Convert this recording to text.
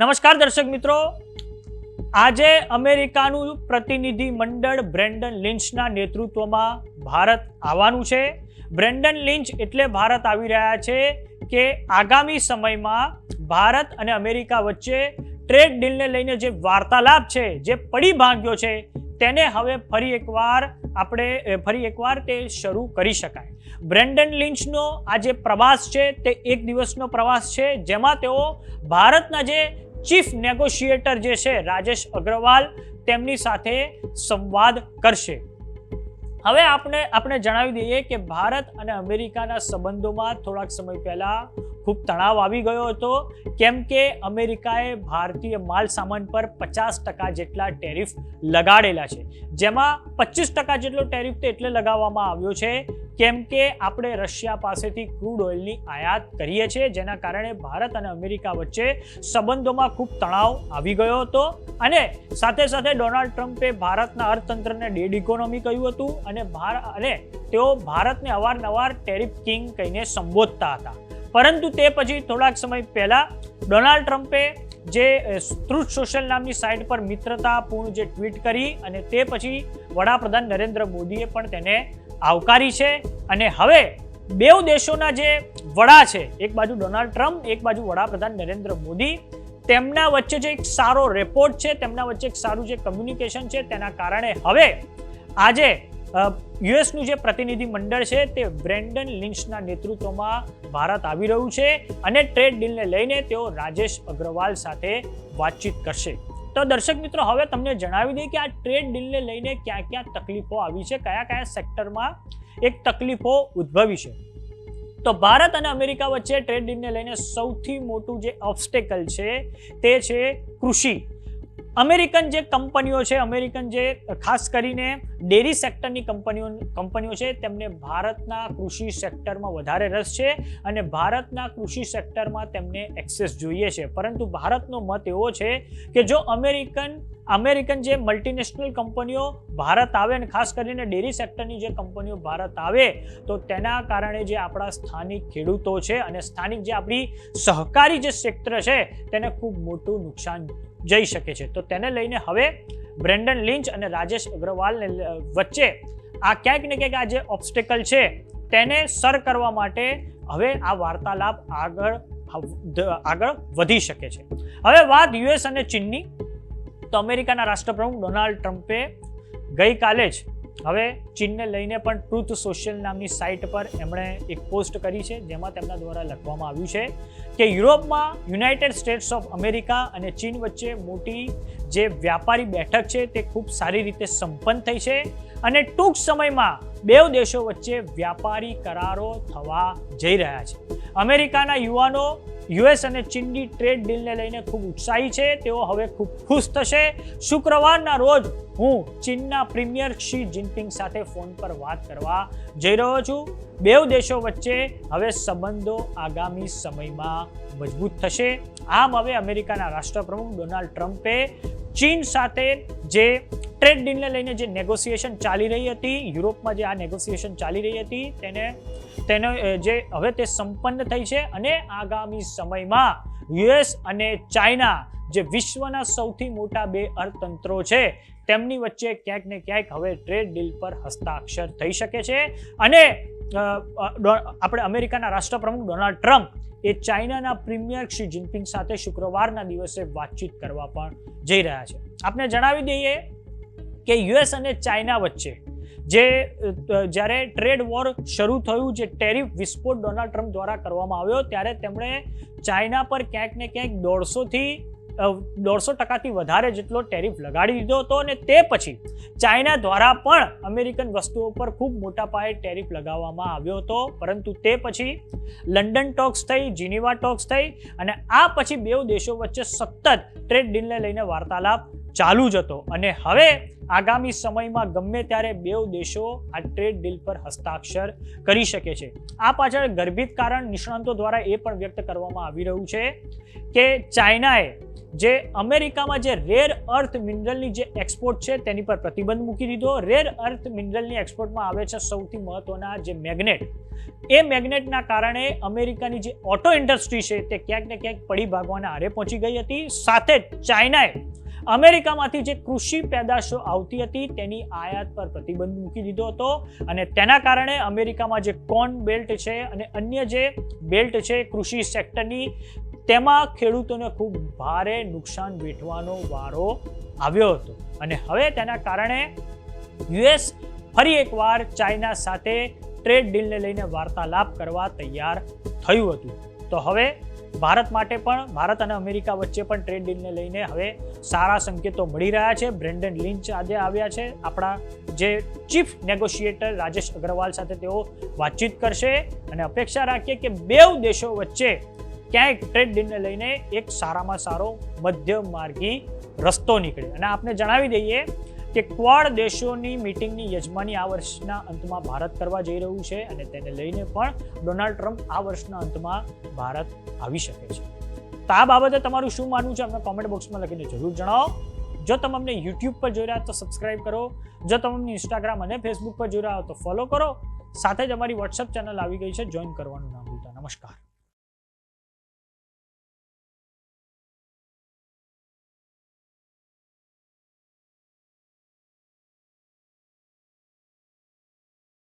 નમસ્કાર દર્શક મિત્રો. આજે અમેરિકાનું પ્રતિનિધિ મંડળ બ્રેન્ડન લિન્ચના નેતૃત્વમાં ભારત આવવાનું છે. બ્રેન્ડન લિન્ચ એટલે ભારત આવી રહ્યા છે કે આગામી સમયમાં ભારત અને અમેરિકા વચ્ચે ટ્રેડ ડીલને લઈને જે વાર્તાલાપ છે, જે પડી ભાંગ્યો છે, તેને હવે ફરી એકવાર આપણે ફરી એકવાર તે શરૂ કરી શકાય. બ્રેન્ડન લિન્ચનો આ જે પ્રવાસ છે તે એક દિવસનો પ્રવાસ છે, જેમાં તેઓ ભારતના જે ચીફ નેગોશિએટર જે છે, રાજેશ અગ્રવાલ, તેમની સાથે સંવાદ કરશે. હવે આપણે આપણે જણાવી દઈએ કે ભારત અને અમેરિકાના સંબંધોમાં થોડાક સમય પહેલા ખૂબ તણાવ આવી ગયો હતો. કેમ કે અમેરિકાએ ભારતીય માલ સામાન પર પચાસ ટકા જેટલા ટેરિફ લગાડેલા છે. જેમાં પચીસ ટકા જેટલો ટેરિફ તો એટલે લગાવવામાં આવ્યો છે. કેમ કે આપણે રશિયા પાસેથી ક્રૂડ ઓઇલની આયાત કરીએ છીએ, જેના કારણે ભારત અને અમેરિકા વચ્ચે સંબંધોમાં ખૂબ તણાવ આવી ગયો હતો. અને સાથે સાથે ડોનાલ્ડ ટ્રમ્પે ભારતના અર્થતંત્રને ડેડ ઇકોનોમી કહ્યું હતું અને ભાર, અને તેઓ ભારતને અવારનવાર ટેરિફ કિંગ કહીને સંબોધતા હતા. પરંતુ તે પછી થોડાક સમય પહેલા ડોનાલ્ડ ટ્રમ્પે જે ટ્રુથ સોશિયલ નામની સાઇટ પર મિત્રતાપૂર્ણ જે ટ્વીટ કરી અને તે પછી વડાપ્રધાન નરેન્દ્ર મોદીએ પણ તેને આવકારી છે અને હવે બેઉ દેશોના જે વડા છે, એક બાજુ ડોનાલ્ડ ટ્રમ્પ, એક બાજુ વડાપ્રધાન નરેન્દ્ર મોદી, તેમના વચ્ચે જે એક સારો રેપોર્ટ છે, તેમના વચ્ચે એક સારું જે કમ્યુનિકેશન છે, તેના કારણે હવે આજે યુએસનું જે પ્રતિનિધિ મંડળ છે, તે બ્રેન્ડન લિન્ચના નેતૃત્વમાં ભારત આવી રહ્યું છે અને ટ્રેડ ડીલને લઈને તેઓ રાજેશ અગ્રવાલ સાથે વાતચીત કરશે. તો દર્શક મિત્રો, હવે તમને જણાવી દઈએ કે આ ટ્રેડ ડીલને લઈને ક્યાં ક્યાં તકલીફો આવી છે, કયા કયા સેક્ટરમાં એક તકલીફો ઉદ્ભવી છે. તો ભારત અને અમેરિકા વચ્ચે ટ્રેડ ડીલને લઈને સૌથી મોટું જે ઓબ્સ્ટેકલ છે તે છે કૃષિ. અમેરિકન જે કંપનીઓ છે, અમેરિકન જે, ખાસ કરીને ડેરી સેક્ટરની કંપનીઓ કંપનીઓ છે, તેમને ભારતના કૃષિ સેક્ટરમાં વધારે રસ છે અને ભારતના કૃષિ સેક્ટરમાં તેમને એક્સેસ જોઈએ છે. પરંતુ ભારતનો મત એવો છે કે જો અમેરિકન અમેરિકન જે મલ્ટીનેશનલ કંપનીઓ ભારત આવે અને ખાસ કરીને ડેરી સેક્ટરની જે કંપનીઓ ભારત આવે, તો તેના કારણે જે આપણા સ્થાનિક ખેડૂતો છે અને સ્થાનિક જે આપણી સહકારી જે ક્ષેત્ર છે, તેને ખૂબ મોટું નુકસાન જઈ શકે છે. તો તેને લઈને હવે બ્રેન્ડન લિંચ અને રાજેશ અગ્રવાલને વચ્ચે આ ક્યાંક ને ક્યાંક આ જે ઓબ્સ્ટેકલ છે, તેને સર કરવા માટે હવે આ વાર્તાલાપ આગળ આગળ વધી શકે છે. હવે વાત યુએસ અને ચીનની. તો અમેરિકાના રાષ્ટ્રપ્રમુખ ડોનાલ્ડ ટ્રમ્પે ગઈકાલે જ હવે ચીનને લઈને પણ ટ્રુથ સોશિયલ નામની સાઇટ પર એમણે એક પોસ્ટ કરી છે, જેમાં તેમના દ્વારા લખવામાં આવ્યું છે કે યુરોપમાં યુનાઇટેડ સ્ટેટ્સ ઓફ અમેરિકા અને ચીન વચ્ચે મોટી જે વ્યાપારી બેઠક છે તે ખૂબ સારી રીતે સંપન્ન થઈ છે અને ટૂંક સમયમાં બે દેશો વચ્ચે વ્યાપારી કરારો થવા જઈ રહ્યા છે. અમેરિકાના યુવાનો યુએસ અને ચીનની ટ્રેડ ડીલને લઈને ખૂબ ઉત્સાહી છે. તેઓ હવે ખૂબ ખુશ થશે. શુક્રવારના રોજ હું ચીનના પ્રીમિયર શી જિનપિંગ સાથે ફોન પર વાત કરવા જઈ રહ્યો છું. બે દેશો વચ્ચે હવે સંબંધો આગામી સમયમાં મજબૂત થશે. આમ હવે અમેરિકાના રાષ્ટ્રપ્રમુખ ડોનાલ્ડ ટ્રમ્પે ચીન સાથે જે ટ્રેડ ડીલને લઈને જે નેગોસિએશન ચાલી રહી હતી, યુરોપમાં જે આ નેગોસિએશન ચાલી રહી હતી, તેને તેને જે હવે તે સંપન્ન થઈ છે અને આગામી સમયમાં યુએસ અને ચાઇના જે વિશ્વના સૌથી મોટા બે અર્થતંત્રો છે, તેમની વચ્ચે ક્યાંક ને ક્યાંક હવે ટ્રેડ ડીલ પર હસ્તાક્ષર થઈ શકે છે. અને આપણે અમેરિકાના રાષ્ટ્રપ્રમુખ ડોનાલ્ડ ટ્રમ્પ એ ચાઇનાના પ્રીમિયર શી જિનપિંગ સાથે શુક્રવારના દિવસે વાતચીત કરવા પણ જઈ રહ્યા છે. આપણે જણાવી દઈએ કે યુએસ અને ચાઇના વચ્ચે જે જ્યારે ટ્રેડ વોર શરૂ થયું, જે ટેરિફ વિસ્ફોટ ડોનાલ્ડ ટ્રમ્પ દ્વારા કરવામાં આવ્યો, ત્યારે તેમણે ચાઇના પર ક્યાંક ને ક્યાંક દોઢસોથી દોઢસો ટકાથી વધારે જેટલો ટેરિફ લગાડી દીધો હતો અને તે પછી ચાઇના દ્વારા પણ અમેરિકન વસ્તુઓ પર ખૂબ મોટા પાયે ટેરિફ લગાવવામાં આવ્યો હતો. પરંતુ તે પછી લંડન ટોક્સ થઈ, જીનીવા ટોક્સ થઈ અને આ પછી બે દેશો વચ્ચે સતત ટ્રેડ ડીલને લઈને વાર્તાલાપ ચાલુ જ હતો. અને હવે આગામી સમયમાં ગમે ત્યારે બે દેશો આ ટ્રેડ ડીલ પર હસ્તાક્ષર કરી શકે છે. આ પાછળ ગર્ભિત કારણ નિષ્ણાંતો દ્વારા એ પણ વ્યક્ત કરવામાં આવી રહ્યું છે કે ચાઇનાએ જે અમેરિકામાં જે રેર અર્થ મિનરલની જે એક્સપોર્ટ છે, તેની પર પ્રતિબંધ મૂકી દીધો. રેર અર્થ મિનરલની એક્સપોર્ટમાં આવે છે સૌથી મહત્વના જે મેગ્નેટ એ મેગ્નેટના કારણે અમેરિકાની જે ઓટો ઇન્ડસ્ટ્રી છે, તે ક્યાંક ને ક્યાંક પડી ભાગવાના આરે પહોંચી ગઈ હતી. સાથે ચાઇનાએ અમેરિકામાંથી જે કૃષિ પેદાશો આવતી હતી, તેની આયાત પર પ્રતિબંધ મૂકી દીધો હતો. અને તેના કારણે અમેરિકામાં જે કોર્ન બેલ્ટ છે અને અન્ય જે બેલ્ટ છે કૃષિ સેક્ટરની તેમાં ખેડૂતોને ખૂબ ભારે નુકસાન વેઠવાનો વારો આવ્યો હતો. અને હવે તેના કારણે યુએસ ફરી એકવાર ચાઇના સાથે ટ્રેડ ડીલને લઈને વાર્તાલાપ કરવા તૈયાર થયું હતું. તો હવે ભારત માટે પણ, ભારત અને અમેરિકા વચ્ચે પણ ટ્રેડ ડીલને લઈને હવે સારા સંકેતો મળી રહ્યા છે. બ્રેન્ડન લિંચ આજે આવ્યા છે. આપણા જે ચીફ નેગોશિએટર રાજેશ અગ્રવાલ સાથે તેઓ વાતચીત કરશે. અને અપેક્ષા રાખીએ કે બે દેશો વચ્ચે ક્યાંક ટ્રેડ ડીલને લઈને એક સારામાં સારો મધ્ય માર્ગી રસ્તો નીકળે. અને આપને જણાવી દઈએ કે ક્વાડ દેશોની મીટિંગની યજમાની આ વર્ષના અંતમાં ભારત કરવા જઈ રહ્યું છે અને તેને લઈને પણ ડોનાલ્ડ ટ્રમ્પ આ વર્ષના અંતમાં ભારત આવી શકે છે. તો આ બાબતે તમારું શું માનવું છે? અમને કોમેન્ટ બોક્સમાં લખીને જરૂર જણાવો. જો તમે અમને યુટ્યુબ પર જોઈ રહ્યા તો સબસ્ક્રાઇબ કરો. જો તમે અમને ઇન્સ્ટાગ્રામ અને ફેસબુક પર જોઈ રહ્યા હો તો ફોલો કરો. સાથે જ અમારી વોટ્સઅપ ચેનલ આવી ગઈ છે. જોઈન કરવાનું ના ભૂલતા. નમસ્કાર.